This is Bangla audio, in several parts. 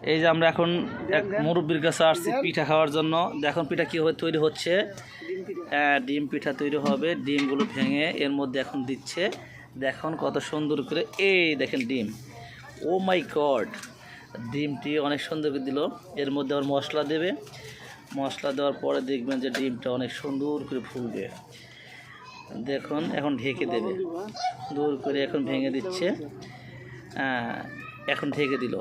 এই যে আমরা এখন এক মুরব্বীর কাছে আসছি পিঠা খাওয়ার জন্য। দেখুন পিঠা কীভাবে তৈরি হচ্ছে। আহ, ডিম পিঠা তৈরি হবে। ডিমগুলো ভেঙে এর মধ্যে এখন দিচ্ছে। দেখুন কত সুন্দর করে এই দেখেন ডিম। Oh my god! ডিমটি অনেক সুন্দর করে দিল। এর মধ্যে আবার মশলা দেবে। মশলা দেওয়ার পরে দেখবেন যে ডিমটা অনেক সুন্দর করে ফুলবে। দেখুন এখন ঢেকে দেবে। দূর করে এখন ভেঙে দিচ্ছে। এখন ঢেকে দিল।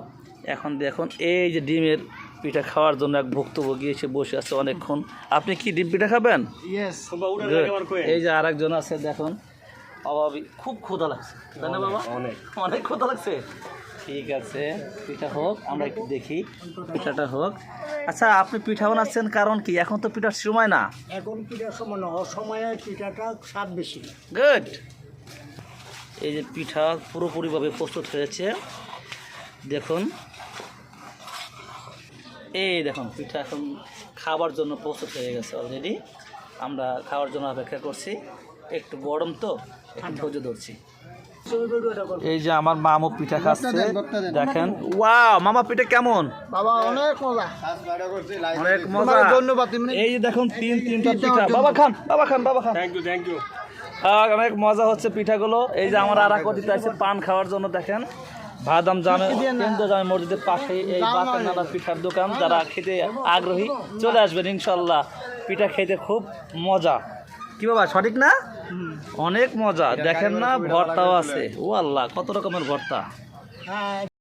এখন দেখুন এই যে ডিমের পিঠা খাওয়ার জন্য এক ভুক্তভোগী এসে বসে আছে অনেকক্ষণ। আপনি কি ডিম পিঠা খাবেন. এই যে আরেকজন আছে দেখুন। অভাবী খুব ক্ষুধা লাগছে। তাই না বাবা? অনেক। অনেক ক্ষুধা লাগছে। ঠিক আছে পিঠা হোক আমরা একটু দেখি। পিঠাটা হোক। আচ্ছা আপনি পিঠা বানাচ্ছেন কারণ কি? এখন তো পিঠার সময় না। এখন পিঠার সময় না অসময়ে পিঠাটা স্বাদ বেশি। গুড এই যে পিঠা পুরোপুরিভাবে প্রস্তুত হয়েছে। দেখুন এই দেখুন পিঠা এখন খাবার জন্য প্রস্তুত হয়ে গেছে অলরেডি আমরা খাওয়ার জন্য অপেক্ষা করছি। একটু গরম তো একটু ধৈর্য ধরছি। এই যে আমার মামু পিঠা খাচ্ছে দেখেন। ওয়াও মামা পিঠা কেমন? বাবা অনেক মজা। অনেক মজা। ধন্যবাদ তুমি এই যে দেখুন তিন তিনটা পিঠা। বাবা খান বাবা খান বাবা খান। থ্যাংক ইউ থ্যাংক ইউ অনেক মজা হচ্ছে পিঠাগুলো। এই যে আমার আর এক আছে পান খাওয়ার জন্য দেখেন। ভাদাম জামে কেন্দ্র জামে মসজিদের পাশে এই বাতের নানা পিঠার দোকান যারা খেতে আগ্রহী চলে আসবেন ইনশাল্লাহ পিঠা খেতে খুব মজা। কি বাবা সঠিক না? অনেক মজা। দেখেন না ভর্তাও আছে। ও আল্লাহ কত রকমের ভর্তা। হ্যাঁ।